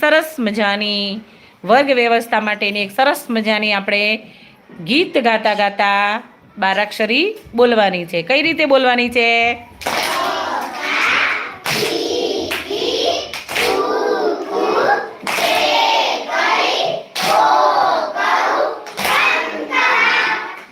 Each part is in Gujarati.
સરસ મજાની વર્ગ વ્યવસ્થા માટેની એક સરસ મજાની આપણે ગીત ગાતા ગાતા બારાક્ષરી બોલવાની છે. કઈ રીતે બોલવાની છે?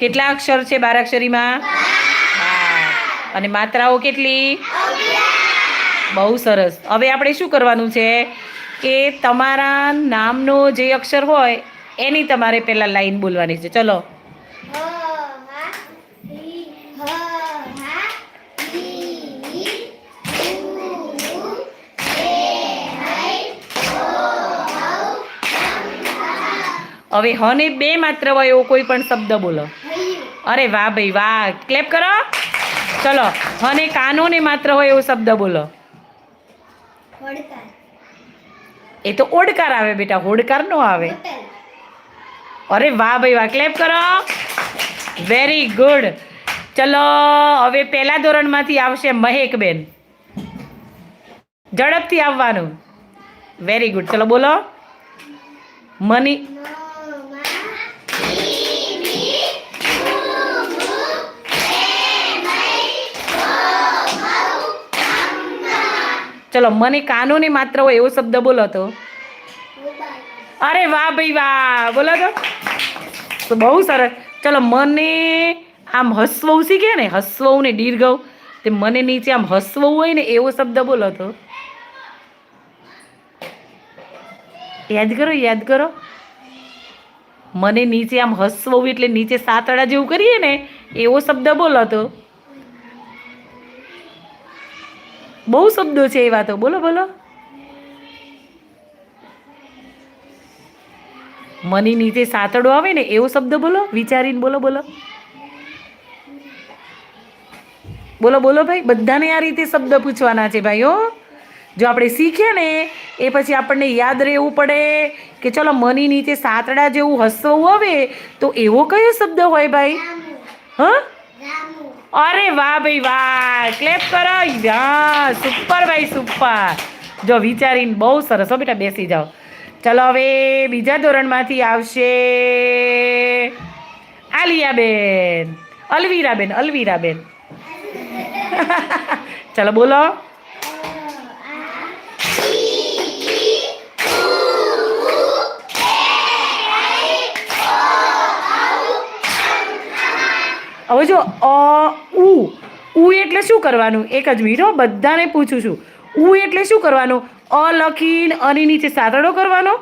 કેટલા અક્ષર છે બારાક્ષરીમાં? અને માત્રાઓ કેટલી? બહુ સરસ. હવે આપણે શું કરવાનું છે? કે તમારા નામનો જે અક્ષર હોય, એની તમારે પહેલાં લાઈન બોલવાની છે. ચલો. હવે હને બે માત્ર હોય એવો કોઈ પણ શબ્દ બોલો. અરે વાહ ભાઈ વાહ. ક્લેપ કરો. ચલો. હને કાનોને માત્ર હોય એવો શબ્દ બોલો. એ તો ઓડકાર આવે બેટા, હોડકાર નો આવે. અરે વાહ ભાઈ, વાહ. ક્લેપ કરો. વેરી ગુડ ચલો, હવે પહેલા ધોરણમાંથી આવશે મહેકબેન. ઝડપથી આવવાનું. વેરી ગુડ ચલો બોલો. મની ચલો, મને કાનોને માત્ર હોય એવો શબ્દ બોલો તો. અરે વાહ ભાઈ વાહ, બોલો તો. બહુ સરસ. ચલો, મને આમ હસવું શીખે ને? હસવું ને દીર્ઘવ તે મને નીચે આમ હસવું હોય ને એવો શબ્દ બોલો તો. યાદ કરો યાદ કરો. મને નીચે આમ હસવું એટલે નીચે સાતડા જેવું કરીએ ને, એવો શબ્દ બોલો તો. બહુ શબ્દો છે એવા તો બોલો બોલો. મની નીચે સાતડો આવે ને, એવો શબ્દ બોલો. વિચારીને બોલો બોલો. બોલો બોલો ભાઈ. બધાને આ રીતે શબ્દ પૂછવાના છે ભાઈઓ જો આપણે શીખીએ ને, એ પછી આપણને યાદ રહેવું પડે કે ચલો મની નીચે સાતડા જેવું હસવું આવે, તો એવો કયો શબ્દ હોય ભાઈ? હા? અરે વાહ ભાઈ વાહ. ક્લેપ કરો. હા સુપર ભાઈ સુપર જો વિચારીને બહુ સરસ હો બેટા, બેસી જાઓ. ચલો હવે બીજા ધોરણમાંથી આવશે આલિયાબેન. અલવીરાબેન અલવીરાબેન. ચલો બોલો. હવે જો અ ઉ એટલે શું કરવાનું? એક જ મિનિટ બધાને પૂછું છું. ઉ એટલે શું કરવાનું? અ લખીને અની નીચે સાતડો કરવાનો?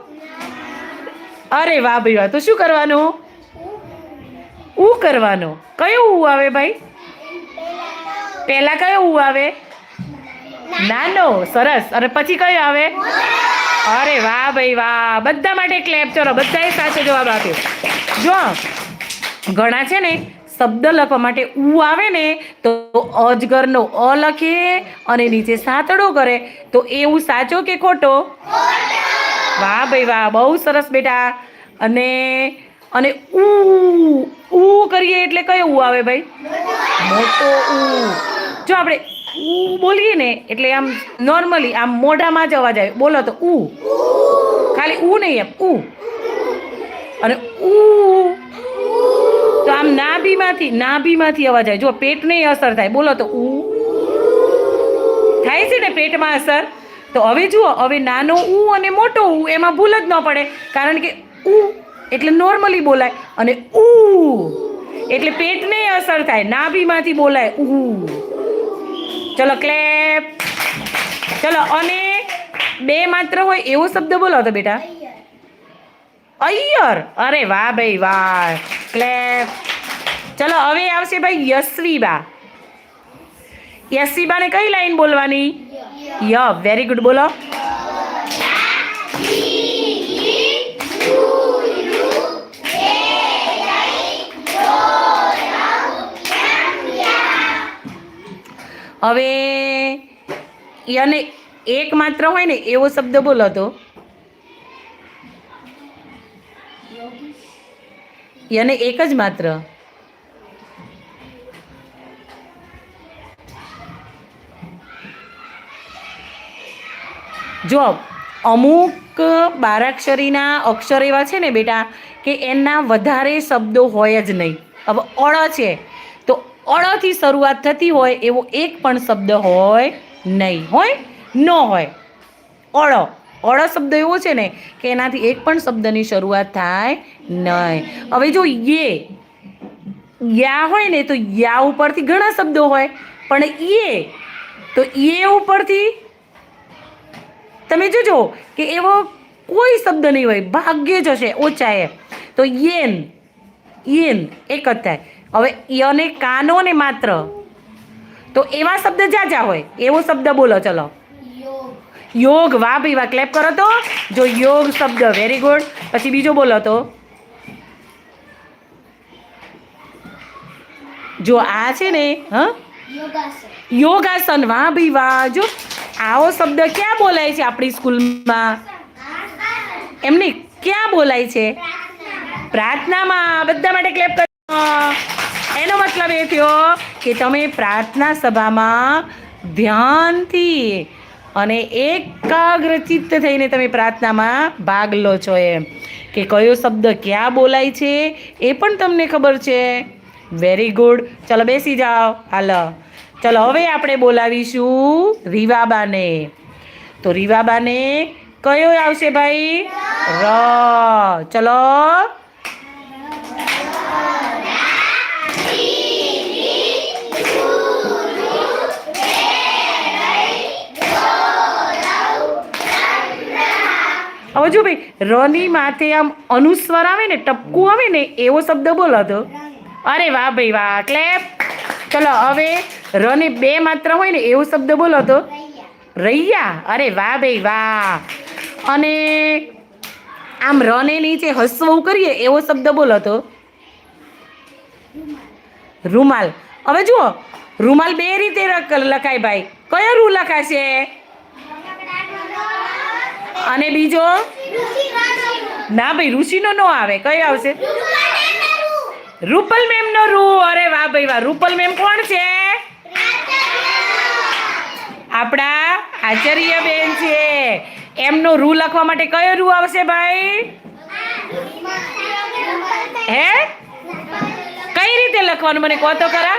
અરે વાહ ભાઈ વાહ, તો શું કરવાનું? ઉ કરવાનો. કયો ઉ આવે ભાઈ? પહેલા કયો ઉ આવે? નાનો, સરસ. અને પછી કયો આવે? અરે વાહ ભાઈ વાહ. બધા માટે ક્લેપ ચલો બધાએ સાચો જવાબ આપ્યો. જો, ઘણા છે ને શબ્દ લખવા માટે ઉ આવે ને, તો અજગરનો અ લખે અને નીચે સાતડો કરે. તો એવું સાચો કે ખોટો? વાહ ભાઈ વાહ, બહુ સરસ બેટા. અને અને ઉ ઉ કરીએ એટલે કયો ઉ આવે ભાઈ? મોટો ઉ. જો આપણે ઉ બોલીએ ને, એટલે આમ નોર્મલી આમ મોઢામાં જ અવાજ આવે. બોલો તો ઉ. ખાલી ઉ નહીં એમ, ઉ. અને ઉ આમ નાભીમાંથી નાભીમાંથી અવાજ આવે. જો પેટને અસર થાય. બોલો તો ઉ. થાય છે ને પેટમાં અસર? તો હવે જુઓ હવે નાનો ઉ અને મોટો ઉ એમાં ભૂલ જ ન પડે. કારણ કે ઉ એટલે નોર્મલી બોલાય અને ઉ. એટલે પેટને અસર થાય. નાભીમાંથી બોલાય ઉ. ચલો ક્લેપ ચલો અને બે માત્ર હોય એવો શબ્દ બોલો તો બેટા. અય્યર. અરે વાહ ભાઈ વાહ. ક્લેપ ચલો, હવે આવશે ભાઈ યશવીબા. યશ્વીબાને કઈ લાઈન બોલવાની? ય. વેરી ગુડ બોલો. હવે યને એક માત્ર હોય ને, એવો શબ્દ બોલો તો. યને એક જ માત્ર. જો અમુક બારાક્ષરીના અક્ષર એવા છે ને બેટા કે એના વધારે શબ્દો હોય જ નહીં. હવે અળ છે, તો અળથી શરૂઆત થતી હોય એવો એક પણ શબ્દ હોય નહીં, હોય? ન હોય. અળ અળ શબ્દ એવો છે ને કે એનાથી એક પણ શબ્દની શરૂઆત થાય નહીં. હવે જો યે, યા હોય ને તો યા ઉપરથી ઘણા શબ્દો હોય, પણ યે, તો યે ઉપરથી તમે જોજો કે એવો કોઈ શબ્દ નહીં હોય ભાગ્યે જ હશે ઓછા એ તો યેન યેન એક જ થાય. હવે યને કાનો ને માત્ર. તો એવા શબ્દ જાજા હોય એવો શબ્દ બોલો ચલો. યોગ. વાહ ભાઈ વાહ ક્લેપ કરો તો. જો યોગ શબ્દ વેરી ગુડ પછી બીજો બોલો તો. જો આ છે ને હા? યોગાસન. વાહ ભાઈ વાહ જો. આવો શબ્દ ક્યાં બોલાય છે આપણી સ્કૂલમાં? એમની ક્યાં બોલાય છે? પ્રાર્થનામાં બધા માટે ક્લેપ કરો. એનો મતલબ એ થયો કે તમે પ્રાર્થના સભામાં ધ્યાનથી અને એકાગ્રચિત્ત થઈને તમે પ્રાર્થનામાં ભાગ લો છો એમ. કે કયો શબ્દ ક્યાં બોલાય છે એ પણ તમને ખબર છે. વેરી ગુડ ચલો બેસી જાઓ. હાલો. ચલો, હવે આપણે બોલાવીશું રીવાબાને. તો રીવાબાને કયો આવશે ભાઈ? ર. ચલો. હવે જો ભાઈ, રની માથે આમ અનુસ્વાર આવે ને, ટપકું આવે ને, એવો શબ્દ બોલો તો. અરે વાહ ભાઈ વાહ, ક્લેપ. ચલો, હવે રને બે માત્ર હોય ને એવો શબ્દ બોલો તો? રૈયા. અરે વાહ ભાઈ વાહ. અને આમ રને નીચે હસવું કરીએ એવો શબ્દ બોલો તો? રૂમાલ. હવે જુઓ રૂમાલ બે રીતે લખાય ભાઈ. કયો રૂ લખાશે? અને બીજો? ના ભાઈ ઋષિનો નો આવે. કયો આવશે? રૂપલ મેમ નો રૂ. અરે વાહ ભાઈ વાહ. રૂપલ મેમ કોણ છે? આપણા આચાર્ય બેન છે. એમનો રૂ લખવા માટે કયો રૂ આવશે ભાઈ? હે? કઈ રીતે લખવાનું? મને કહો તો ખરા.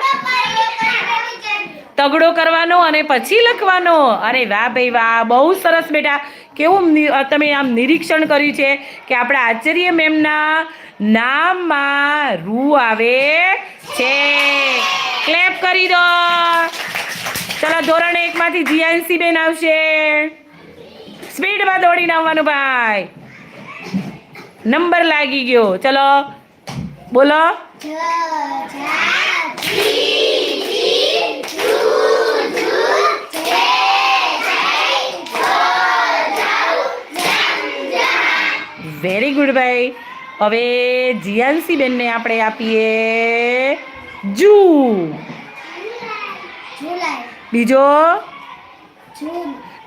તગડો કરવાનો અને પછી લખવાનો. અરે વાહ ભાઈ વાહ, બહુ સરસ બેટા. કેવું તમે આમ નિરીક્ષણ કર્યું છે કે આપણા આચાર્ય મેમના નામમાં રૂ આવે છે. ક્લેપ કરી દો. ચલો ધોરણ એકમાંથી જીએનસી બેન આવશે. સ્પીડમાં દોડીને આવવાનું ભાઈ. નંબર લાગી ગયો. ચલો, બોલો. વેરી ગુડ ભાઈ. હવે જીયાનસી બેનને આપણે આપીએ જૂ. બીજો?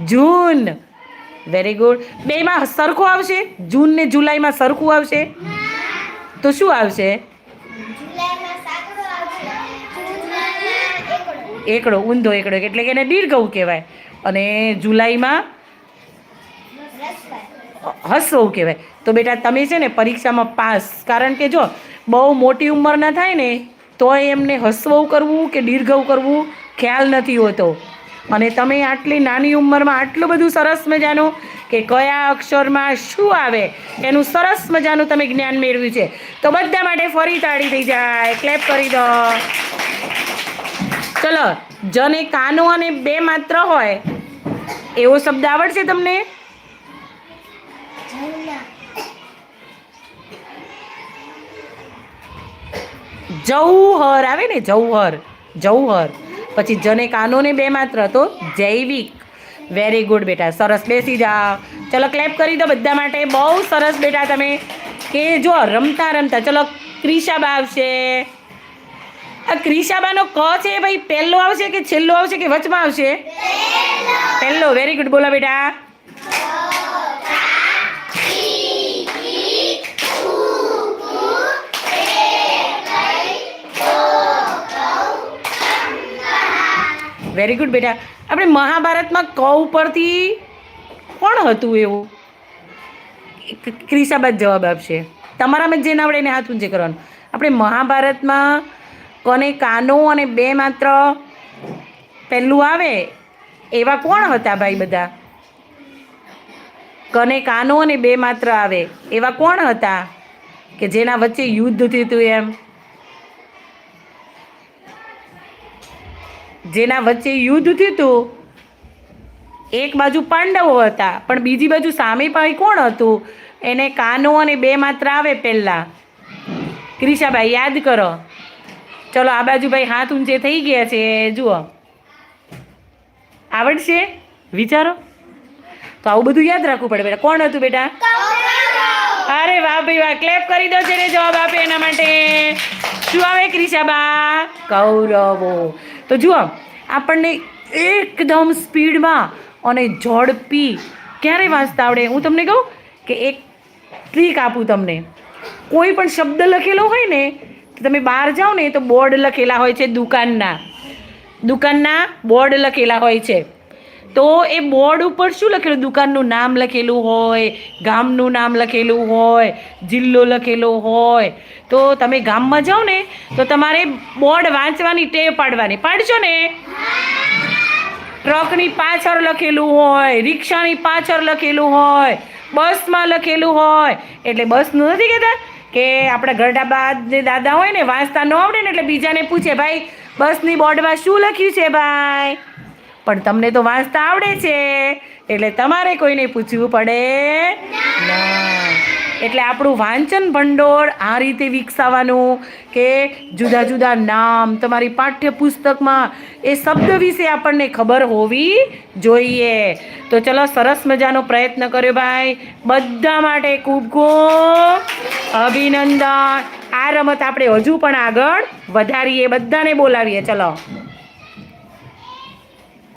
જૂન. વેરી ગુડ બેમાં સરખું આવશે? જૂન ને જુલાઈમાં સરખું આવશે? તો શું આવશે? એકડો ઊંધો એકડો એટલે કે એને દીર્ઘવ કહેવાય. અને જુલાઈમાં હસવું કહેવાય. તો બેટા તમે છે ને પરીક્ષામાં પાસ. કારણ કે જો બહુ મોટી ઉંમરના થાય ને તોય એમને હસવું કરવું કે દીર્ઘવું કરવું ખ્યાલ નથી હોતો. અને તમે આટલી નાની ઉંમરમાં આટલું બધું સરસ મજાનું કે કયા અક્ષરમાં શું આવે, એનું સરસ મજાનું તમે જ્ઞાન મેળવ્યું છે. તો બધા માટે ફરી તાળી થઈ જાય. ક્લેપ કરી દો. ચલો, જને કાનો અને બે માત્ર હોય, એવો શબ્દ આવડશે તમને? જૌહર, આવે ને જૌહર? જૌહર. પછી જને કાનોને બે માત્ર તો જૈવિક. વેરી ગુડ બેટા, સરસ. બેસી જાઓ ચલો ક્લેપ કરી દો બધા માટે. બહુ સરસ બેટા તમે. કે જો રમતા રમતા, ચલો ક્રિશાબા આવશે. આ ક્રિશાબાનો ક છે ભાઈ, પહેલો આવશે કે છેલ્લો આવશે કે વચમાં આવશે? પહેલો. વેરી ગુડ બોલો બેટા. વેરી ગુડ બેટા. આપણે મહાભારતમાં કૌ પરથી કોણ હતું એવું? ક્રિસાબાદ જવાબ આપશે. તમારામાં જે ના આવડે એને હાથ ઊંચે કરવાનું. આપણે મહાભારતમાં કોને કાનો અને બે માત્ર પહેલું આવે, એવા કોણ હતા ભાઈ બધા? કને કાનો અને બે માત્ર આવે, એવા કોણ હતા? કે જેના વચ્ચે યુદ્ધ થયું હતું એમ? જેના વચ્ચે યુદ્ધ થયું હતું. એક બાજુ પાંડવો હતા પણ બીજી બાજુ સામે ભાઈ કોણ હતું? એને કાનો અને બે માત્ર આવે પહેલાં. ક્રિશાભાઈ યાદ કરો. ચલો આ બાજુ ભાઈ હાથ ઊંચે થઈ ગયા છે જુઓ. આવડશે? વિચારો. તો આવું બધું યાદ રાખવું પડે બેટા. કોણ હતું બેટા? અરે વાહ ભાઈ વાહ ક્લેપ કરી દો જેને જવાબ આપે એના માટે. શું આવે ક્રિશાબા? કૌરવો. તો જુઓ, આપણને એકદમ સ્પીડમાં અને ઝડપી ક્યારે વાંચતા આવડે? હું તમને કહું કે એક ટ્રીક આપું તમને. કોઈ પણ શબ્દ લખેલો હોય ને, તો તમે બહાર જાઓ ને, તો બોર્ડ લખેલા હોય છે દુકાનના. દુકાનના બોર્ડ લખેલા હોય છે. તો એ બોર્ડ ઉપર શું લખેલું? દુકાનનું નામ લખેલું હોય, ગામનું નામ લખેલું હોય, જિલ્લો લખેલો હોય. તો તમે ગામમાં જાઓ ને, તો તમારે બોર્ડ વાંચવાની ટેવ પાડવાની. પાડશો ને? ટ્રકની પાછળ લખેલું હોય, રિક્ષાની પાછળ લખેલું હોય, બસમાં લખેલું હોય. એટલે બસનું નથી કહેતા કે આપણા ઘરડા બા જે દાદા હોય ને, વાંચતા ન આવડે ને, એટલે બીજાને પૂછે, ભાઈ, બસની બોર્ડમાં શું લખ્યું છે, ભાઈ? પણ તમને તો વાંચતા આવડે છે. એટલે તમારે કોઈને પૂછવું પડે એટલે આપણું વાંચન ભંડોળ આ રીતે વિકસાવવાનું કે જુદા જુદા નામ તમારી પાઠ્યપુસ્તકમાં એ શબ્દ વિશે આપણને ખબર હોવી જોઈએ. તો ચલો સરસ મજાનો પ્રયત્ન કર્યો ભાઈ. બધા માટે ખૂબ ખૂબ અભિનંદન. આ રમત આપણે હજુ પણ આગળ વધારીએ. બધાને બોલાવીએ. ચલો.